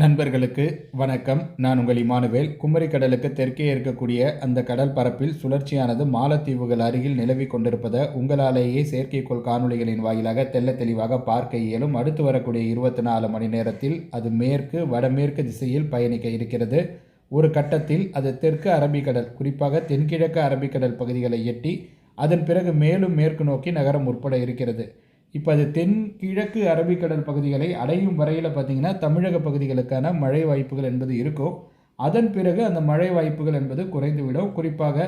நண்பர்களுக்கு வணக்கம். நான் உங்கள் இமானுவேல். குமரி கடலுக்கு தெற்கே இருக்கக்கூடிய அந்த கடல் பரப்பில் சுழற்சியானது மாலத்தீவுகள் அருகில் நிலவி கொண்டிருப்பதை உங்களாலேயே செயற்கைக்கோள் காணொளிகளின் வாயிலாக தெல்ல தெளிவாக பார்க்க இயலும். அடுத்து வரக்கூடிய இருபத்தி நாலு மணி நேரத்தில் அது மேற்கு வடமேற்கு திசையில் பயணிக்க இருக்கிறது. ஒரு கட்டத்தில் அது தெற்கு அரபிக்கடல் குறிப்பாக தென்கிழக்கு அரபிக்கடல் பகுதிகளை எட்டி அதன் பிறகு மேலும் மேற்கு நோக்கி நகரம் உட்பட இருக்கிறது. இப்போ அது தென்கிழக்கு அரபிக்கடல் பகுதிகளை அடையும் வரையில் பார்த்திங்கன்னா தமிழக பகுதிகளுக்கான மழை வாய்ப்புகள் என்பது இருக்கும். அதன் பிறகு அந்த மழை வாய்ப்புகள் என்பது குறைந்துவிடும். குறிப்பாக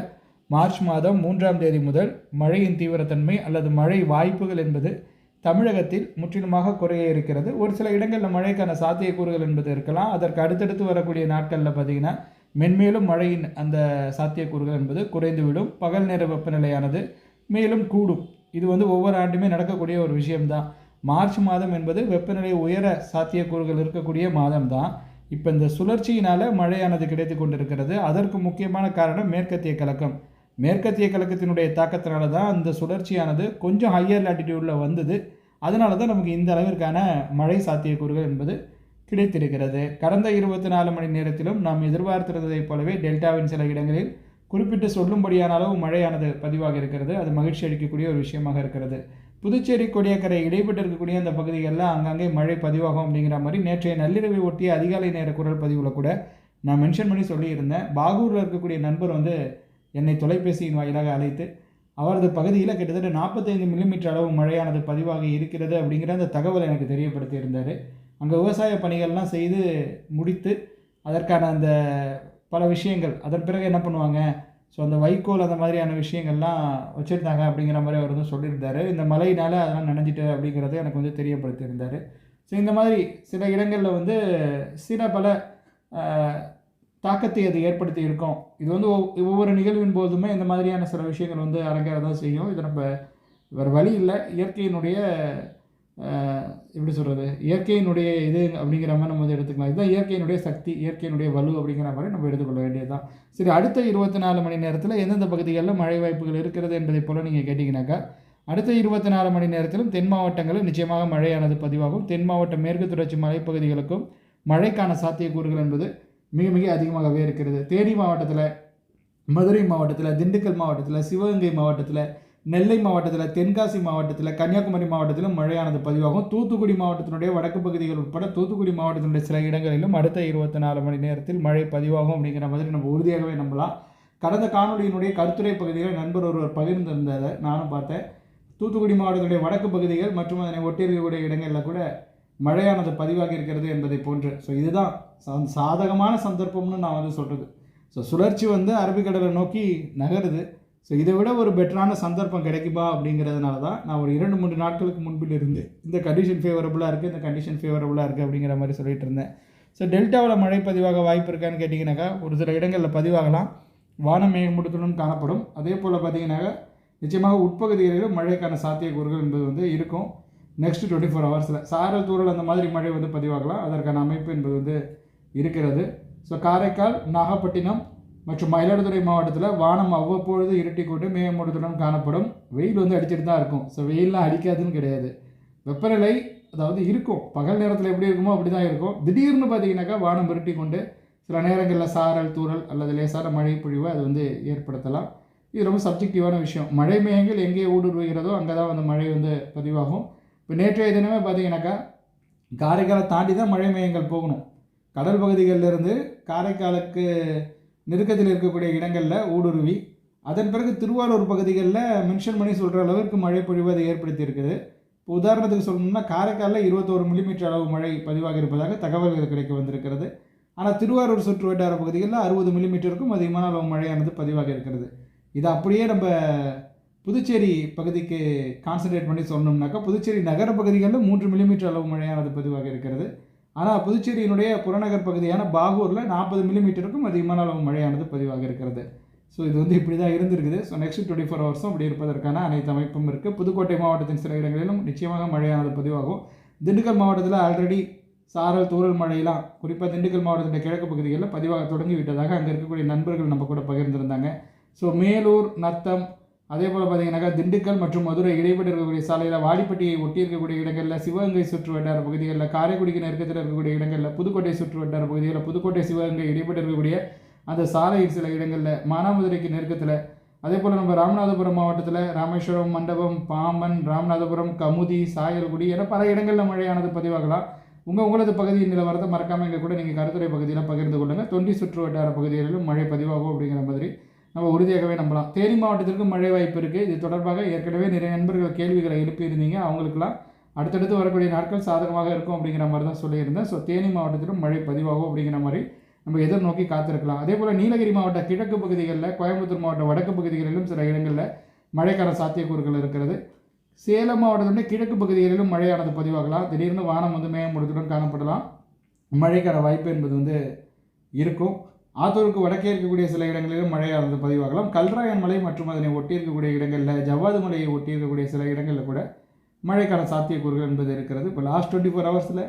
மார்ச் மாதம் மூன்றாம் தேதி முதல் மழையின் தீவிரத்தன்மை அல்லது மழை வாய்ப்புகள் என்பது தமிழகத்தில் முற்றிலுமாக குறைய இருக்கிறது. ஒரு சில இடங்களில் மழைக்கான சாத்தியக்கூறுகள் என்பது இருக்கலாம். அதற்கு அடுத்தடுத்து வரக்கூடிய நாட்களில் பார்த்திங்கன்னா மென்மேலும் மழையின் அந்த சாத்தியக்கூறுகள் என்பது குறைந்துவிடும். பகல் நேர வெப்பநிலையானது மேலும் கூடும். இது வந்து ஒவ்வொரு ஆண்டுமே நடக்கக்கூடிய ஒரு விஷயம்தான். மார்ச் மாதம் என்பது வெப்பநிலை உயர சாத்தியக்கூறுகள் இருக்கக்கூடிய மாதம் தான் இப்போ இந்த சுழற்சியினால் மழையானது கிடைத்து கொண்டிருக்கிறது. அதற்கு முக்கியமான காரணம் மேற்கத்திய கலக்கம். மேற்கத்திய கலக்கத்தினுடைய தாக்கத்தினால தான் அந்த சுழற்சியானது கொஞ்சம் ஹையர் லாட்டிடியூடில் வந்தது. அதனால தான் நமக்கு இந்த அளவிற்கான மழை சாத்தியக்கூறுகள் என்பது கிடைத்திருக்கிறது. கடந்த இருபத்தி நாலு மணி நேரத்திலும் நாம் எதிர்பார்த்திருந்ததைப் போலவே டெல்டாவின் சில இடங்களில் குறிப்பிட்டு சொல்லும்படியான அளவு மழையானது பதிவாக இருக்கிறது. அது மகிழ்ச்சி அளிக்கக்கூடிய ஒரு விஷயமாக இருக்கிறது. புதுச்சேரி கொடியக்கரை இடைப்பட்டு இருக்கக்கூடிய அந்த பகுதிகளில் அங்கங்கே மழை பதிவாகும் அப்படிங்கிற மாதிரி நேற்றைய நள்ளிரவை ஒட்டிய அதிகாலை நேர குரல் பதிவில் கூட நான் மென்ஷன் பண்ணி சொல்லியிருந்தேன். பாகூரில் இருக்கக்கூடிய நண்பர் வந்து என்னை தொலைபேசியின் வாயிலாக அழைத்து அவரது பகுதியில் கிட்டத்தட்ட நாற்பத்தைந்து மில்லிமீட்டர் அளவு மழையானது பதிவாக இருக்கிறது அப்படிங்கிற அந்த தகவலை எனக்கு தெரியப்படுத்தி இருந்தார் அங்கே விவசாய பணிகள்லாம் செய்து முடித்து அதற்கான அந்த பல விஷயங்கள். அதன் பிறகு என்ன பண்ணுவாங்க? ஸோ அந்த வைக்கோல் அந்த மாதிரியான விஷயங்கள்லாம் வச்சுருந்தாங்க அப்படிங்கிற மாதிரி அவர் வந்து சொல்லியிருந்தார். இந்த மழையினால் அதெல்லாம் நினைஞ்சிட்டு அப்படிங்கிறத எனக்கு வந்து தெரியப்படுத்தியிருந்தார். ஸோ இந்த மாதிரி சில இடங்களில் வந்து சில பல தாக்கத்தை அது ஏற்படுத்தி இருக்கும். இது வந்து ஒவ்வொரு நிகழ்வின் போதுமே இந்த மாதிரியான சில விஷயங்கள் வந்து அரங்கேறதான் செய்யும். இது நம்ம வேறு வழி இல்லை. இயற்கையினுடைய எப்படி சொல்கிறது இயற்கையினுடைய இது அப்படிங்கிற மாதிரி நம்ம வந்து எடுத்துக்கலாம். இதுதான் இயற்கையினுடைய சக்தி இயற்கையினுடைய வலு அப்படிங்கிற மாதிரி நம்ம எடுத்துக்கொள்ள வேண்டியது தான் சரி அடுத்த இருபத்தி நாலு மணி நேரத்தில் எந்தெந்த பகுதிகளில் மழை வாய்ப்புகள் இருக்கிறது என்பதை போல் நீங்கள் கேட்டிங்கனாக்கா அடுத்த இருபத்தி நாலு மணி நேரத்திலும் தென் மாவட்டங்களில் நிச்சயமாக மழையானது பதிவாகும். தென் மாவட்ட மேற்கு தொடர்ச்சி மலைப்பகுதிகளுக்கும் மழைக்கான சாத்தியக்கூறுகள் என்பது மிக மிக அதிகமாகவே இருக்கிறது. தேனி மாவட்டத்தில் மதுரை மாவட்டத்தில் திண்டுக்கல் மாவட்டத்தில் சிவகங்கை மாவட்டத்தில் நெல்லை மாவட்டத்தில் தென்காசி மாவட்டத்தில் கன்னியாகுமரி மாவட்டத்திலும் மழையானது பதிவாகும். தூத்துக்குடி மாவட்டத்தினுடைய வடக்கு பகுதிகள் உட்பட தூத்துக்குடி மாவட்டத்தினுடைய சில இடங்களிலும் அடுத்த இருபத்தி நாலு மணி நேரத்தில் மழை பதிவாகும் அப்படிங்கிற மாதிரி நம்ம உறுதியாகவே நம்பலாம். கடந்த காணொலியினுடைய கருத்துரை பகுதிகளை நண்பர் ஒருவர் பகிர்ந்திருந்ததை நானும் பார்த்தேன். தூத்துக்குடி மாவட்டத்தினுடைய வடக்கு பகுதிகள் மற்றும் அதனை ஒட்டியிருக்கக்கூடிய இடங்களில் கூட மழையானது பதிவாகி இருக்கிறது என்பதை போன்று. ஸோ இதுதான் சாதகமான சந்தர்ப்பம்னு நான் வந்து சொல்கிறது ஸோ சுழற்சி வந்து அரபிக்கடலை நோக்கி நகருது. ஸோ இதை விட ஒரு பெட்டரான சந்தர்ப்பம் கிடைக்குமா அப்படிங்கிறதுனால தான் நான் ஒரு இரண்டு மூன்று நாட்களுக்கு முன்பில் இருந்து இந்த கண்டிஷன் ஃபேவரபுளாக இருக்குது இந்த கண்டிஷன் ஃபேவரபுளாக இருக்குது அப்படிங்கிற மாதிரி சொல்லிட்டு இருந்தேன். ஸோ டெல்டாவில் மழை பதிவாக வாய்ப்பு இருக்கான்னு கேட்டிங்கனாக்கா ஒரு சில இடங்களில் பதிவாகலாம். வானம் மேகமூட்டத்துடன் காணப்படும். அதே போல் பார்த்தீங்கன்னாக்கா நிச்சயமாக உட்பகுதிகளிலும் மழைக்கான சாத்தியக்கூறுகள் என்பது வந்து இருக்கும். நெக்ஸ்ட் டுவெண்ட்டி ஃபோர் ஹவர்ஸில் சாரல் தூரல் அந்த மாதிரி மழை வந்து பதிவாகலாம். அதற்கான அமைப்பு என்பது வந்து இருக்கிறது. ஸோ காரைக்கால் நாகப்பட்டினம் மற்றும் மயிலாடுதுறை மாவட்டத்தில் வானம் அவ்வப்பொழுது இருட்டி கொண்டு மேகமூட்டத்துடன் காணப்படும். வெயில் வந்து அடிச்சுட்டு தான் இருக்கும். ஸோ வெயிலெலாம் அடிக்காதுன்னு கிடையாது. வெப்பநிலை அதாவது இருக்கும். பகல் நேரத்தில் எப்படி இருக்குமோ அப்படி தான் இருக்கும். திடீர்னு பார்த்தீங்கன்னாக்கா வானம் இருட்டி கொண்டு சில நேரங்களில் சாரல் தூரல் அல்லது லேசான மழை பொழிவு அது வந்து ஏற்படுத்தலாம். இது ரொம்ப சப்ஜெக்டிவான விஷயம். மழை மேகங்கள் எங்கே ஊடுருவுகிறதோ அங்கே தான் வந்து மழை வந்து பதிவாகும். இப்போ நேற்றைய தினமே பார்த்தீங்கன்னாக்கா காரைக்காலை தாண்டி தான் மழை மேகங்கள் போகணும். கடல் பகுதிகளிலிருந்து காரைக்காலுக்கு நெருக்கத்தில் இருக்கக்கூடிய இடங்களில் ஊடுருவி அதன் பிறகு திருவாரூர் பகுதிகளில் மென்ஷன் பண்ணி சொல்கிற அளவிற்கு மழை பொழிவதை ஏற்படுத்தியிருக்குது ஏற்படுத்தி இருக்குது. இப்போ உதாரணத்துக்கு சொல்லணும்னா காரைக்காலில் இருபத்தோரு மில்லிமீட்டர் அளவு மழை பதிவாக இருப்பதாக தகவல்கள் கிடைக்க வந்திருக்கிறது. ஆனால் திருவாரூர் சுற்று வட்டார பகுதிகளில் அறுபது மில்லிமீட்டருக்கும் அதிகமான அளவு மழையானது பதிவாக இருக்கிறது. இதை அப்படியே நம்ம புதுச்சேரி பகுதிக்கு கான்சன்ட்ரேட் பண்ணி சொன்னோம்னாக்கா புதுச்சேரி நகர பகுதிகளில் மூன்று மில்லிமீட்டர் அளவு மழையானது பதிவாக இருக்கிறது. ஆனால் புதுச்சேரியினுடைய புறநகர் பகுதியான பாகூரில் நாற்பது மில்லிமீட்டருக்கும் அதிகமான அளவு மழையானது பதிவாக இருக்கிறது. ஸோ இது வந்து இப்படி தான் இருந்திருக்குது. ஸோ நெக்ஸ்ட் டுவெண்ட்டி ஃபோர் ஹவர்ஸும் அப்படி இருப்பதற்கான அனைத்து அமைப்பும் இருக்குது புதுக்கோட்டை மாவட்டத்தின் சில இடங்களிலும் நிச்சயமாக மழையானது பதிவாகும். திண்டுக்கல் மாவட்டத்தில் ஆல்ரெடி சாரல் தூரல் மழையெல்லாம் குறிப்பாக திண்டுக்கல் மாவட்டத்தின் கிழக்கு பகுதிகளில் பதிவாக தொடங்கி விட்டதாக அங்கே இருக்கக்கூடிய நண்பர்கள் நம்ம கூட பகிர்ந்திருந்தாங்க. ஸோ மேலூர் நத்தம் அதே போல் பார்த்தீங்கன்னாக்கா திண்டுக்கல் மற்றும் மதுரை இடைப்பட்டு இருக்கக்கூடிய சாலையில் வாடிப்பட்டியை ஒட்டி இருக்கக்கூடிய இடங்களில் சிவகங்கை சுற்று வட்டார பகுதிகளில் காரைக்குடிக்கு நெருக்கத்தில் இருக்கக்கூடிய இடங்களில் புதுக்கோட்டை சுற்று வட்டார பகுதிகளில் புதுக்கோட்டை சிவகங்கை இடைப்பட்டு இருக்கக்கூடிய அந்த சாலை சில இடங்களில் மானாமதுரைக்கு நெருக்கத்தில் அதே போல் நம்ம ராமநாதபுரம் மாவட்டத்தில் ராமேஸ்வரம் மண்டபம் பாம்பன் ராமநாதபுரம் கமுதி சாயல்குடி என பல இடங்களில் மழையானது பதிவாகலாம். உங்கள் உங்களது பகுதியின் நிலவரத்தை மறக்காமல் எங்கள் கூட நீங்கள் கருத்துறை பகுதியில் பகிர்ந்து கொள்ளுங்கள் தொண்டி சுற்று வட்டார பகுதிகளிலும் மழை பதிவாகும் அப்படிங்கிற மாதிரி நம்ம உறுதியாகவே நம்பலாம். தேனி மாவட்டத்திற்கு மழை வாய்ப்பு இருக்குது இது தொடர்பாக ஏற்கனவே நிறைய நண்பர்கள் கேள்விகளை எழுப்பியிருந்தீங்க. அவங்களுக்குலாம் அடுத்தடுத்து வரக்கூடிய நாட்கள் சாதகமாக இருக்கும் அப்படிங்கிற மாதிரி தான் சொல்லியிருந்தேன். ஸோ தேனி மாவட்டத்திலும் மழை பதிவாகும் அப்படிங்கிற மாதிரி நம்ம எதிர்நோக்கி காத்திருக்கலாம். அதே போல் நீலகிரி மாவட்ட கிழக்கு பகுதிகளில் கோயம்புத்தூர் மாவட்ட வடக்கு பகுதிகளிலும் சில இடங்களில் மழைக்கான சாத்தியக்கூறுகள் இருக்கிறது. சேலம் மாவட்டத்தினுடைய கிழக்கு பகுதிகளிலும் மழையானது பதிவாகலாம். திடீர்னு வானம் வந்து மேகமூடத்துடன் காணப்படலாம். மழைக்கான வாய்ப்பு என்பது வந்து இருக்கும். ஆத்தூருக்கு வடக்கே இருக்கக்கூடிய சில இடங்களிலும் மழையானது பதிவாகலாம். கல்ராயன் மலை மற்றும் அதனை ஒட்டி இருக்கக்கூடிய இடங்களில் ஜவ்வாது மலையை ஒட்டி இருக்கக்கூடிய சில இடங்களில் கூட மழைக்கான சாத்தியக்கூறுகள் என்பது இருக்கிறது. இப்போ லாஸ்ட் டுவெண்ட்டி ஃபோர் ஹவர்ஸில்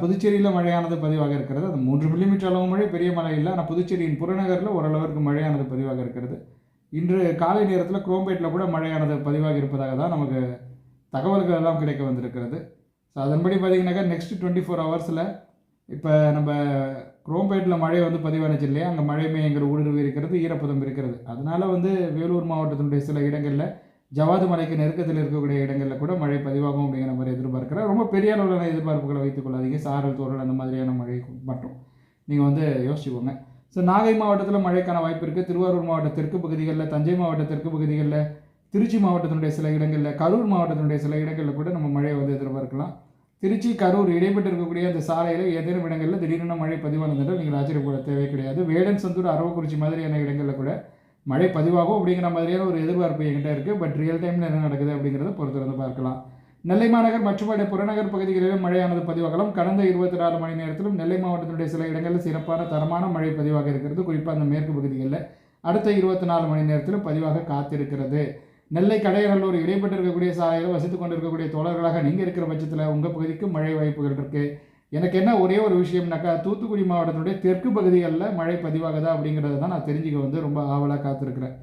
புதுச்சேரியில் மழையானது பதிவாக இருக்கிறது. அது மூன்று மில்லிமீட்டர் அளவு மழை பெரிய மழை இல்லை. ஆனால் புதுச்சேரியின் புறநகரில் ஓரளவிற்கு மழையானது பதிவாக இருக்கிறது. இன்று காலை நேரத்தில் குரோம்பேட்டில் கூட மழையானது பதிவாக இருப்பதாக தான் நமக்கு தகவல்கள் எல்லாம் கிடைக்க வந்திருக்கிறது. ஸோ அதன்படி பார்த்திங்கனாக்கா நெக்ஸ்ட் டுவெண்ட்டி ஃபோர் ஹவர்ஸில் இப்போ நம்ம குரோம்பேட்டில் மழை வந்து பதிவானுச்சு இல்லையா? அங்கே மழை மேயங்கிற ஊடுருவி இருக்கிறது ஈரப்பதம் இருக்கிறது. அதனால் வந்து வேலூர் மாவட்டத்தினுடைய சில இடங்களில் ஜவாது மலைக்கு நெருக்கத்தில் இருக்கக்கூடிய இடங்களில் கூட மழை பதிவாகும் அப்படிங்கிற மாதிரி எதிர்பார்க்குறேன் ரொம்ப பெரிய அளவிலான எதிர்பார்ப்புகளை வைத்துக் கொள்ளாதீங்க சாரல் தோறல் அந்த மாதிரியான மழை மட்டும். நீங்கள் வந்து யோசிச்சுக்கோங்க. ஸோ நாகை மாவட்டத்தில் மழைக்கான வாய்ப்பு இருக்குது திருவாரூர் மாவட்ட தெற்கு பகுதிகளில் தஞ்சை மாவட்ட தெற்கு பகுதிகளில் திருச்சி மாவட்டத்தினுடைய சில இடங்களில் கரூர் மாவட்டத்தினுடைய சில இடங்களில் கூட நம்ம மழையை வந்து எதிர்பார்க்கலாம். திருச்சி கரூர் இடைப்பட்டு இருக்கக்கூடிய அந்த சாலையில் ஏதேனும் இடங்களில் திடீரென மழை பதிவானதுன்றால் நீங்கள் ஆச்சரியப்பட தேவை கிடையாது. வேடன் சந்தூர் அரவக்குறிச்சி மாதிரியான இடங்களில் கூட மழை பதிவாகும் அப்படிங்கிற மாதிரியான ஒரு எதிர்பார்ப்பு என்கிட்ட இருக்குது பட் ரியல் டைமில் என்ன நடக்குது அப்படிங்கிறத பொறுத்திருந்து பார்க்கலாம். நெல்லை மாநகர் மற்றும் புறநகர் பகுதிகளிலும் மழையானது பதிவாகலாம். கடந்த இருபத்தி நாலு மணி நேரத்திலும் நெல்லை மாவட்டத்தினுடைய சில இடங்களில் சிறப்பான தரமான மழை பதிவாக இருக்கிறது. குறிப்பாக அந்த மேற்கு பகுதிகளில் அடுத்த இருபத்தி நாலு மணி நேரத்திலும் பதிவாக காத்திருக்கிறது. நெல்லை கடையநல்லூர் இடைப்பட்டு இருக்கக்கூடிய சாலையில் வசித்துக் கொண்டிருக்கக்கூடிய தோழர்களாக நீங்கள் இருக்கிற பட்சத்தில் உங்கள் பகுதிக்கு மழை வாய்ப்புகள் இருக்குது எனக்கு என்ன ஒரே ஒரு விஷயம்னாக்கா தூத்துக்குடி மாவட்டத்தினுடைய தெற்கு பகுதிகளில் மழை பதிவாகுதா அப்படிங்கிறத தான் நான் தெரிஞ்சுக்க வந்து ரொம்ப ஆவலாக காத்திருக்கிறேன்.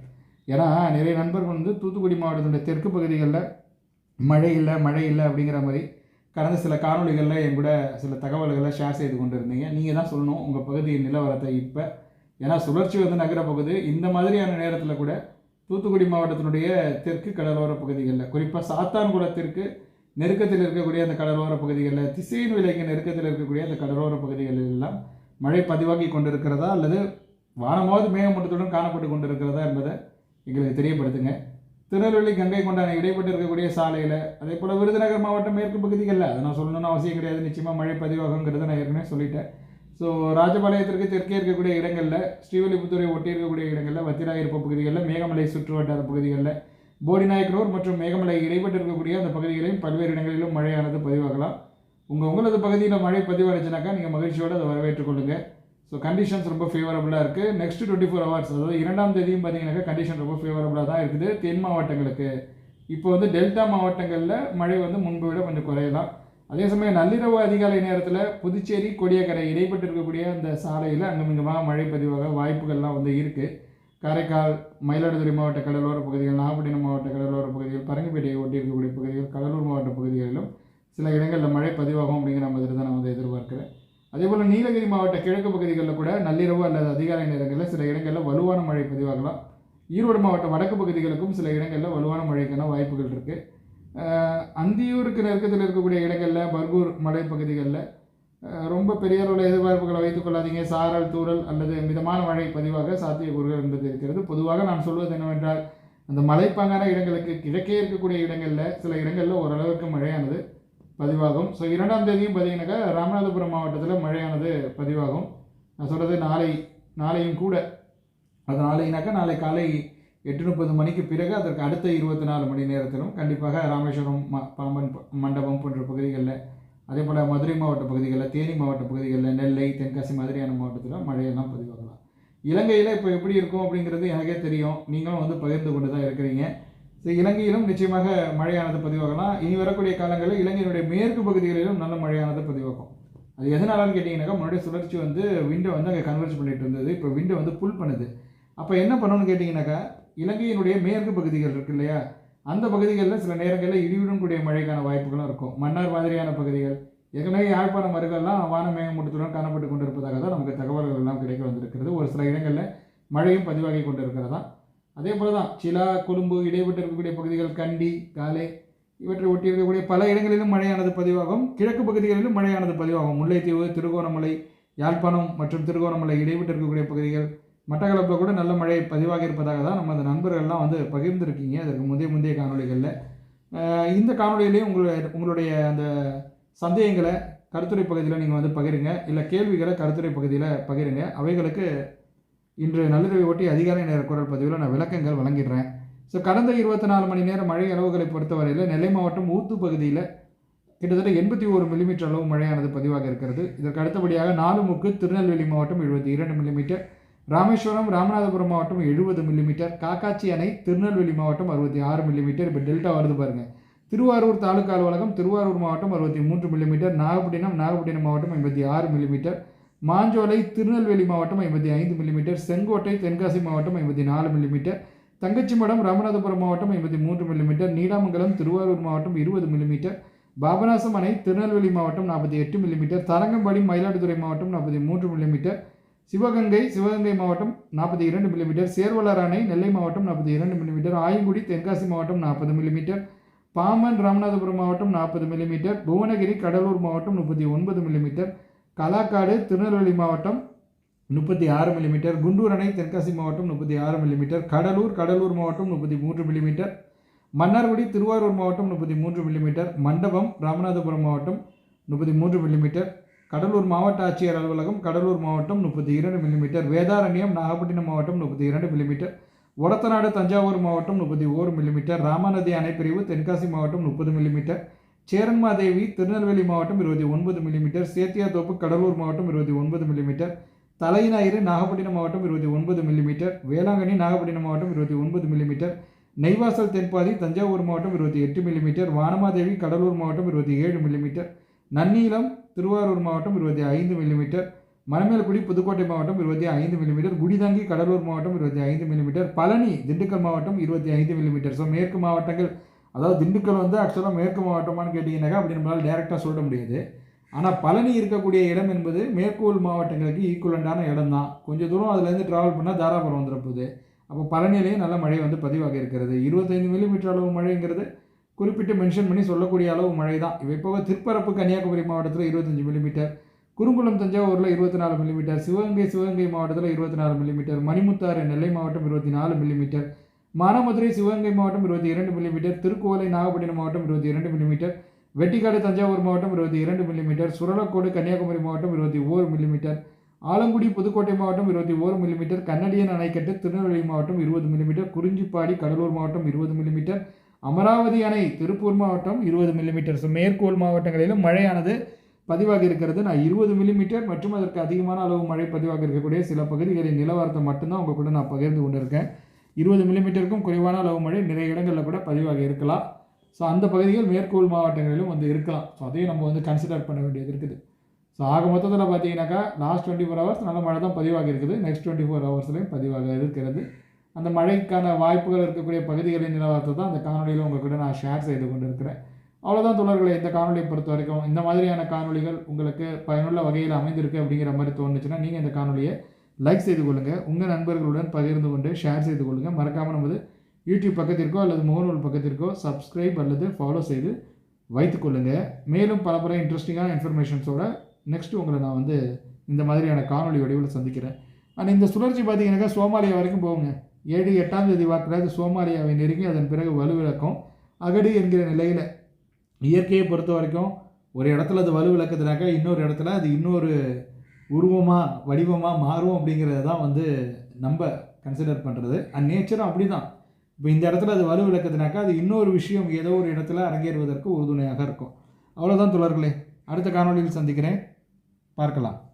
ஏன்னா நிறைய நண்பர்கள் வந்து தூத்துக்குடி மாவட்டத்தினுடைய தெற்கு பகுதிகளில் மழை இல்லை மழை இல்லை அப்படிங்கிற மாதிரி கடந்த சில காணொளிகளில் என் கூட சில தகவல்களை ஷேர் செய்து கொண்டு இருந்தீங்க நீங்கள் தான் சொல்லணும் உங்கள் பகுதியின் நிலவரத்தை இப்போ. ஏன்னா சுழற்சி வந்து நகர பகுதி இந்த மாதிரியான நேரத்தில் கூட தூத்துக்குடி மாவட்டத்தினுடைய தெற்கு கடலோர பகுதிகளில் குறிப்பாக சாத்தான்குளத்திற்கு நெருக்கத்தில் இருக்கக்கூடிய அந்த கடலோர பகுதிகளில் திசையின் விலைக்கு நெருக்கத்தில் இருக்கக்கூடிய அந்த கடலோர பகுதிகளில் எல்லாம் மழை பதிவாகி கொண்டிருக்கிறதா அல்லது வானமாவது மேகமூட்டத்துடன் காணப்பட்டு கொண்டிருக்கிறதா என்பதை எங்களுக்கு தெரியப்படுத்துங்க. திருநெல்வேலி கங்கை கொண்டான இடைப்பட்டு இருக்கக்கூடிய சாலையில் அதே போல் விருதுநகர் மாவட்டம் மேற்கு பகுதிகளில் அதை நான் சொல்லணும்னு அவசியம் கிடையாது. நிச்சயமாக மழை பதிவாகுங்கிறத நான் ஏற்கனவே சொல்லிட்டேன். ஸோ ராஜபாளையத்திற்கு தெற்கே இருக்கக்கூடிய இடங்களில் ஸ்ரீவல்லிபுத்தூரை ஒட்டி இருக்கக்கூடிய இடங்களில் வத்திராயிருப்பு பகுதிகளில் மேகமலை சுற்று வட்டார பகுதிகளில் போடிநாயக்கனூர் மற்றும் மேகமலை இடைப்பட்டு இருக்கக்கூடிய அந்த பகுதிகளிலும் பல்வேறு இடங்களிலும் மழையானது பதிவாகலாம். உங்கள் உங்களது பகுதியில் மழை பதிவானுச்சுனாக்கா நீங்கள் மகிழ்ச்சியோடு அதை வரவேற்றுக்கொள்ளுங்கள் ஸோ கண்டிஷன்ஸ் ரொம்ப ஃபேவரபுளாக இருக்குது நெக்ஸ்ட் டுவெண்ட்டி ஃபோர் ஹவர்ஸ் அதாவது இரண்டாம் தேதியும் பார்த்தீங்கன்னாக்கா கண்டிஷன் ரொம்ப ஃபேவரபுளாக தான் இருக்குது. தென் மாவட்டங்களுக்கு. இப்போ வந்து டெல்டா மாவட்டங்களில் மழை வந்து முன்பை விட கொஞ்சம் குறையலாம். அதே சமயம் நள்ளிரவு அதிகாலை நேரத்தில் புதுச்சேரி கொடியக்கரை இடைப்பட்டு இருக்கக்கூடிய அந்த சாலையில் அங்கமிங்கமாக மழை பதிவாக வாய்ப்புகள்லாம் வந்து இருக்குது காரைக்கால் மயிலாடுதுறை மாவட்ட கடலோர பகுதிகள் நாகப்பட்டினம் மாவட்ட கடலோர பகுதிகள் பரங்கிப்பேட்டையை ஒட்டி இருக்கக்கூடிய பகுதிகள் கடலூர் மாவட்ட பகுதிகளிலும் சில இடங்களில் மழை பதிவாகும் அப்படிங்கிற மாதிரி தான் நான் வந்து எதிர்பார்க்குறேன். அதே போல் நீலகிரி மாவட்ட கிழக்கு பகுதிகளில் கூட நள்ளிரவு அல்லது அதிகாலை நேரங்களில் சில இடங்களில் வலுவான மழை பதிவாகலாம். ஈரோடு மாவட்ட வடக்கு பகுதிகளுக்கும் சில இடங்களில் வலுவான மழைக்கான வாய்ப்புகள் இருக்குது அந்தியூருக்கு நெருக்கத்தில் இருக்கக்கூடிய இடங்களில் பர்கூர் மலைப்பகுதிகளில் ரொம்ப பெரிய அளவில் எதிர்பார்ப்புகளை வைத்துக் கொள்ளாதீங்க. சாரல் தூறல் அல்லது மிதமான மழை பதிவாக சாத்தியக்கூறுகள் என்பது இருக்கிறது. பொதுவாக நான் சொல்வது என்னவென்றால் அந்த மலைப்பாங்கான இடங்களுக்கு கிழக்கே இருக்கக்கூடிய இடங்களில் சில இடங்களில் ஓரளவுக்கு மழையானது பதிவாகும். ஸோ இரண்டாம் தேதியும் பார்த்தீங்கன்னாக்கா ராமநாதபுரம் மாவட்டத்தில் மழையானது பதிவாகும். நான் சொல்கிறது நாளை நாளையும் கூட. அது நாளைனாக்கா நாளை காலை எட்டு முப்பது மணிக்கு பிறகு அதற்கு அடுத்த இருபத்தி நாலு மணி நேரத்திலும் கண்டிப்பாக ராமேஸ்வரம் ம பாம்பன் மண்டபம் போன்ற பகுதிகளில் அதே போல் மதுரை மாவட்ட பகுதிகளில் தேனி மாவட்ட பகுதிகளில் நெல்லை தென்காசி மாதிரியான மாவட்டத்தில் மழையெல்லாம் பதிவாகலாம். இலங்கையில் இப்போ எப்படி இருக்கும் அப்படிங்கிறது எனக்கே தெரியும். நீங்களும் வந்து பகிர்ந்து கொண்டு தான் இருக்கிறீங்க. ஸோ இலங்கையிலும் நிச்சயமாக மழையானது பதிவாகலாம். இனி வரக்கூடிய காலங்களில் இலங்கையினுடைய மேற்கு பகுதிகளிலும் நல்ல மழையானது பதிவாகும். அது எதனாலன்னு கேட்டிங்கனாக்கா முன்னாடி சுழற்சி வந்து விண்டை வந்து அங்கே கன்வெர்ட் பண்ணிட்டு இருந்தது. இப்போ விண்டை வந்து புல் பண்ணுது. அப்போ என்ன பண்ணணும்னு கேட்டிங்கனாக்கா இலங்கையினுடைய மேற்கு பகுதிகள் இருக்கு இல்லையா? அந்த பகுதிகளில் சில நேரங்களில் இடியுடன் கூடிய மழைக்கான வாய்ப்புகளும் இருக்கும். மன்னார் மாதிரியான பகுதிகள் ஏற்கனவே யாழ்ப்பாணம் அருகெல்லாம் வான மேகமூட்டத்துடன் காணப்பட்டு கொண்டிருப்பதாக தான் நமக்கு தகவல்கள் எல்லாம் கிடைக்க வந்திருக்கிறது. ஒரு சில இடங்களில் மழையும் பதிவாகி கொண்டிருக்கிறதா? அதே போல தான் சிலா கொழும்பு இடைப்பட்டு இருக்கக்கூடிய பகுதிகள் கண்டி காலை இவற்றை ஒட்டி இருக்கக்கூடிய பல இடங்களிலும் மழையானது பதிவாகும். கிழக்கு பகுதிகளிலும் மழையானது பதிவாகும். முல்லைத்தீவு திருகோணமலை யாழ்ப்பாணம் மற்றும் திருகோணமலை இடைவிட்டு இருக்கக்கூடிய பகுதிகள் மட்டக்களப்பில் கூட நல்ல மழை பதிவாக இருப்பதாக தான் நம்ம அந்த நண்பர்கள்லாம் வந்து பகிர்ந்துருக்கீங்க. அதற்கு முந்தைய முந்தைய காணொளிகளில். இந்த காணொலியிலையும் உங்களுடைய உங்களுடைய அந்த சந்தேகங்களை கருத்துரை பகுதியில் நீங்கள் வந்து பகிருங்க. இல்லை கேள்விகளை கருத்துரை பகுதியில் பகிருங்க. அவைகளுக்கு இன்று நள்ளிரவை ஒட்டி அதிகார நேர குரல் பதிவில் நான் விளக்கங்கள் வழங்கிடுறேன். ஸோ கடந்த இருபத்தி நாலு மணி நேரம் மழை அளவுகளை பொறுத்தவரையில் நெல்லை மாவட்டம் ஊத்து பகுதியில் கிட்டத்தட்ட எண்பத்தி ஒரு மில்லிமீட்டர் அளவு மழையானது பதிவாக இருக்கிறது. இதற்கு அடுத்தபடியாக நாலுமுக்கு திருநெல்வேலி மாவட்டம் எழுபத்தி இரண்டு மில்லிமீட்டர் ராமேஸ்வரம் ராமநாதபுரம் மாவட்டம் எழுபது மில்லிமீட்டர் காக்காட்சி அணை திருநெல்வேலி மாவட்டம் அறுபத்தி ஆறு மில்லிமீட்டர் இப்போ டெல்டா வருது பாருங்கள் திருவாரூர் தாலுக்கா அலுவலகம் திருவாரூர் மாவட்டம் அறுபத்தி மூன்று மில்லிமீட்டர் நாகப்பட்டினம் நாகப்பட்டினம் மாவட்டம் ஐம்பத்தி ஆறு மில்லிமீட்டர் மாஞ்சோலை திருநெல்வேலி மாவட்டம் ஐம்பத்தி ஐந்து மில்லிமீட்டர் செங்கோட்டை தென்காசி மாவட்டம் ஐம்பத்தி நாலு மில்லிமீட்டர் தங்கச்சிமடம் ராமநாதபுரம் மாவட்டம் ஐம்பத்தி மூன்று மில்லிமீட்டர் நீடாமங்கலம் திருவாரூர் மாவட்டம் இருபது மில்லிமீட்டர் பாபநாசம் அணை திருநெல்வேலி மாவட்டம் நாற்பத்தி எட்டு மில்லிமீட்டர் தரங்கம்பாடி மயிலாடுதுறை மாவட்டம் நாற்பத்தி மூன்று மில்லிமீட்டர் சிவகங்கை சிவகங்கை மாவட்டம் நாற்பத்தி இரண்டு மில்லிமீட்டர் சேர்வலார் அணை நெல்லை மாவட்டம் நாற்பத்தி இரண்டு மில்லிமீட்டர் ஆயங்குடி தென்காசி மாவட்டம் நாற்பது மில்லிமீட்டர் பாமன் ராமநாதபுரம் மாவட்டம் நாற்பது மில்லிமீட்டர் புவனகிரி கடலூர் மாவட்டம் முப்பத்தி ஒன்பது மில்லிமீட்டர் கலாக்காடு திருநெல்வேலி மாவட்டம் முப்பத்தி ஆறு மில்லிமீட்டர் குண்டூர் அணை தென்காசி மாவட்டம் முப்பத்தி ஆறு மில்லிமீட்டர் கடலூர் கடலூர் மாவட்டம் முப்பத்தி மூன்று மில்லிமீட்டர் மன்னார்குடி திருவாரூர் மாவட்டம் முப்பத்தி மூன்று மில்லிமீட்டர் மண்டபம் ராமநாதபுரம் மாவட்டம் முப்பத்தி மூன்று மில்லிமீட்டர் கடலூர் மாவட்ட ஆட்சியர் அலுவலகம் கடலூர் மாவட்டம் முப்பத்தி இரண்டு மில்லிமீட்டர் வேதாரண்யம் நாகப்பட்டினம் மாவட்டம் முப்பத்தி இரண்டு மில்லிமீட்டர் ஒரத்தநாடு தஞ்சாவூர் மாவட்டம் முப்பத்தி ஓரு மில்லிமீட்டர் ராமநதி அணைப்பிரிவு தென்காசி மாவட்டம் முப்பது மில்லிமீட்டர் சேரன்மாதேவி திருநெல்வேலி மாவட்டம் இருபத்தி ஒன்பது மில்லிமீட்டர் சேத்தியாத்தோப்பு கடலூர் மாவட்டம் இருபத்தி ஒன்பது மில்லிமீட்டர் தலைஞாயிறு நாகப்பட்டினம் மாவட்டம் இருபத்தி ஒன்பது மில்லிமீட்டர் வேளாங்கண்ணி நாகப்பட்டினம் மாவட்டம் இருபத்தி ஒன்பது மில்லிமீட்டர் நெய்வாசல் தென்பாதி தஞ்சாவூர் மாவட்டம் இருபத்தி எட்டு மில்லிமீட்டர் வானமாதேவி கடலூர் மாவட்டம் இருபத்தி ஏழு மில்லிமீட்டர் நன்னீளம் திருவாரூர் மாவட்டம் இருபத்தி ஐந்து மில்லிமீட்டர் மணமேல்குடி புதுக்கோட்டை மாவட்டம் இருபத்தி ஐந்து மில்லிமீட்டர் குடிதங்கி கடலூர் மாவட்டம் இருபத்தி ஐந்து மில்லிமீட்டர் பழனி திண்டுக்கல் மாவட்டம் இருபத்தி ஐந்து மில்லிமீட்டர் ஸோ மேற்கு மாவட்டங்கள் அதாவது திண்டுக்கல் வந்து ஆக்சுவலாக மேற்கு மாவட்டமானு கேட்டிங்கன்னாக்கா அப்படி நம்மளால் டேரெக்டாக சொல்ல முடியாது. ஆனால் பழனி இருக்கக்கூடிய இடம் என்பது மேற்கூல் மாவட்டங்களுக்கு ஈக்குவலண்டான இடம் தான் கொஞ்சம் தூரம் அதுலேருந்து ட்ராவல் பண்ணால் தாராபுரம் வந்துட போகுது. அப்போ பழனியிலேயும் நல்ல மழை வந்து பதிவாக இருக்கிறது. இருபத்தைந்து மில்லிமீட்டர் அளவு மழைங்கிறது குறிப்பிட்டு மென்ஷன் பண்ணி சொல்லக்கூடிய அளவு மழை தான் இவை போக திருப்பரப்பு கன்னியாகுமரி மாவட்டத்தில் இருபத்தஞ்சி மில்லிமீட்டர் குறுங்குளம் தஞ்சாவூரில் இருபத்தி நாலு மில்லிமீட்டர் சிவகங்கை சிவகங்கை மாவட்டத்தில் இருபத்தி நாலு மில்லிமீட்டர் மணிமுத்தாறு நெல்லை மாவட்டம் இருபத்தி நாலு மில்லிமீட்டர் மானாமதுரை சிவகங்கை மாவட்டம் இருபத்தி இரண்டு மில்லிமீட்டர் திருக்கோலை நாகப்பட்டினம் மாவட்டம் இருபத்தி இரண்டு மில்லிமீட்டர் வெட்டிக்காடு தஞ்சாவூர் மாவட்டம் இருபத்தி இரண்டு மில்லிமீட்டர் சுரலக்கோடு கன்னியாகுமரி மாவட்டம் இருபத்தி ஓரு மில்லிமீட்டர் ஆலங்குடி புதுக்கோட்டை மாவட்டம் இருபத்தி ஓரு மில்லிமீட்டர் கன்னடியன் அணைக்கட்டு திருநெல்வேலி மாவட்டம் இருபது மில்லிமீட்டர் குறிஞ்சிப்பாடி கடலூர் மாவட்டம் இருபது மில்லிமீட்டர் அமராவதி அணை திருப்பூர் மாவட்டம் இருபது மில்லிமீட்டர் ஸோ மேற்கோள் மாவட்டங்களிலும் மழையானது பதிவாக இருக்கிறது. நான் இருபது மில்லிமீட்டர் மற்றும் அதற்கு அதிகமான அளவு மழை பதிவாக இருக்கக்கூடிய சில பகுதிகளின் நிலவரத்தை மட்டும்தான் உங்கள் கூட நான் பகிர்ந்து கொண்டிருக்கேன். இருபது மில்லிமீட்டருக்கும் குறைவான அளவு மழை நிறைய இடங்களில் கூட பதிவாக இருக்கலாம். ஸோ அந்த பகுதிகள் மேற்கோள் மாவட்டங்களிலும் வந்து இருக்கலாம். ஸோ அதையும் நம்ம வந்து கன்சிடர் பண்ண வேண்டியது இருக்குது. ஸோ ஆக மொத்தத்தில் பார்த்தீங்கன்னாக்கா லாஸ்ட் டுவெண்ட்டி ஃபோர் ஹவர்ஸ் நல்ல மழை தான் பதிவாக இருக்குது. நெக்ஸ்ட் டுவெண்ட்டி ஃபோர் ஹவர்ஸ்லையும் பதிவாக இருக்கிறது. அந்த மழைக்கான வாய்ப்புகள் இருக்கக்கூடிய பகுதிகளின் நிலவரத்தை தான் அந்த காணொலியில் உங்கள் கூட நான் ஷேர் செய்து கொண்டு இருக்கிறேன் அவ்வளோதான் தொடர்களை இந்த காணொலியை பொறுத்த வரைக்கும் இந்த மாதிரியான காணொலிகள் உங்களுக்கு பயனுள்ள வகையில் அமைந்திருக்கு அப்படிங்கிற மாதிரி தோணுச்சுன்னா நீங்கள் இந்த காணொலியை லைக் செய்து கொள்ளுங்கள் உங்கள் நண்பர்களுடன் பகிர்ந்து கொண்டு ஷேர் செய்து கொள்ளுங்கள் மறக்காமல் நமது யூடியூப் பக்கத்திற்கோ அல்லது முகநூல் பக்கத்திற்கோ சப்ஸ்கிரைப் அல்லது ஃபாலோ செய்து வைத்துக்கொள்ளுங்கள் மேலும் பல பல இன்ட்ரெஸ்டிங்கான இன்ஃபர்மேஷன்ஸோட நெக்ஸ்ட்டு உங்களை நான் வந்து இந்த மாதிரியான காணொலி வடிவில் சந்திக்கிறேன். அண்ட் இந்த சுழற்சி பார்த்தீங்கன்னாக்கா சோமாலியா வரைக்கும் போகுங்க. ஏழு எட்டாம் தேதி வாக்கில் சோமாலியாவை நெருங்கி அதன் பிறகு வலுவிழக்கும் அகடு என்கிற நிலையில் இயற்கையை பொறுத்த வரைக்கும் ஒரு இடத்துல அது வலுவிழக்குதுனாக்கா இன்னொரு இடத்துல அது இன்னொரு உருவமாக வடிவமாக மாறும் அப்படிங்கிறத தான் வந்து நம்ம கன்சிடர் பண்ணுறது அண்ட் நேச்சரும் அப்படி தான் இப்போ இந்த இடத்துல அது வலுவிழக்குதுனாக்கா அது இன்னொரு விஷயம் ஏதோ ஒரு இடத்துல அரங்கேறுவதற்கு உறுதுணையாக இருக்கும். அவ்வளோதான் தொடர்களே அடுத்த காணொலியில் சந்திக்கிறேன். பார்க்கலாம்.